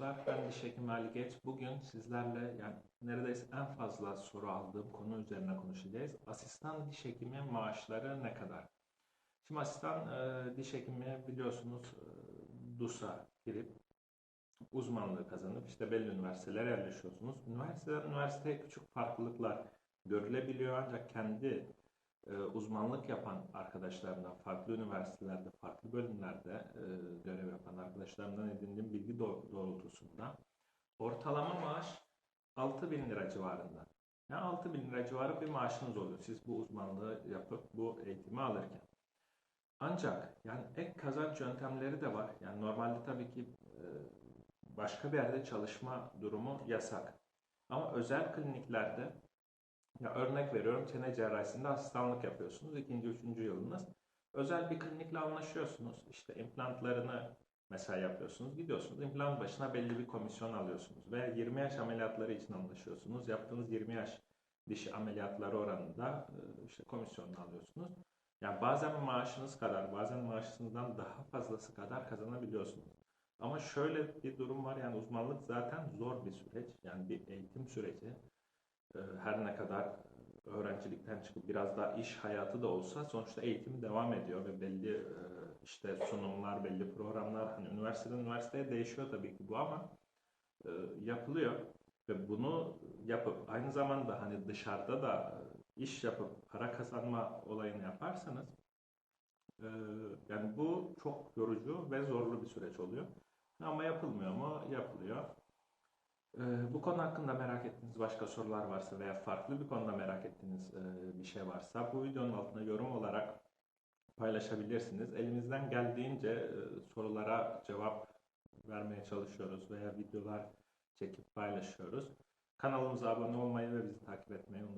arkadaşlar. Ben Diş Hekimi Ali Geç. Bugün sizlerle yani neredeyse en fazla soru aldığım konu üzerine konuşacağız. Asistan diş hekimi maaşları ne kadar? Şimdi asistan e, diş hekimi biliyorsunuz e, DUS'a girip uzmanlığı kazanıp işte belli üniversitelere yerleşiyorsunuz. Üniversiteden üniversiteye küçük farklılıklar görülebiliyor ancak kendi e, uzmanlık yapan arkadaşlarımdan, farklı üniversitelerde, farklı bölümlerde e, arkadaşlarımdan edindiğim bilgi doğ- doğrultusunda ortalama maaş 6 bin lira civarında. Yani 6 bin lira civarı bir maaşınız oluyor siz bu uzmanlığı yapıp bu eğitimi alırken. Ancak yani ek kazanç yöntemleri de var. Yani normalde tabii ki e, başka bir yerde çalışma durumu yasak. Ama özel kliniklerde ya örnek veriyorum çene cerrahisinde asistanlık yapıyorsunuz. ikinci, üçüncü yılınız. Özel bir klinikle anlaşıyorsunuz. İşte implantlarını mesela yapıyorsunuz. Gidiyorsunuz implant başına belli bir komisyon alıyorsunuz. Veya 20 yaş ameliyatları için anlaşıyorsunuz. Yaptığınız 20 yaş diş ameliyatları oranında e, işte komisyonunu alıyorsunuz. Yani bazen maaşınız kadar, bazen maaşınızdan daha fazlası kadar kazanabiliyorsunuz. Ama şöyle bir durum var yani uzmanlık zaten zor bir süreç. Yani bir eğitim süreci. Ee, her ne kadar öğrencilikten çıkıp biraz daha iş hayatı da olsa sonuçta eğitim devam ediyor ve belli e, işte sunumlar, belli programlar hani üniversiteden üniversiteye değişiyor tabii ki bu ama e, yapılıyor ve bunu yapıp aynı zamanda hani dışarıda da iş yapıp para kazanma olayını yaparsanız e, yani bu çok yorucu ve zorlu bir süreç oluyor. Ama yapılmıyor mu? Yapılıyor. Ee, bu konu hakkında merak ettiğiniz başka sorular varsa veya farklı bir konuda merak ettiğiniz e, bir şey varsa bu videonun altına yorum olarak paylaşabilirsiniz. Elimizden geldiğince e, sorulara cevap vermeye çalışıyoruz veya videolar çekip paylaşıyoruz. Kanalımıza abone olmayı ve bizi takip etmeyi unutmayın.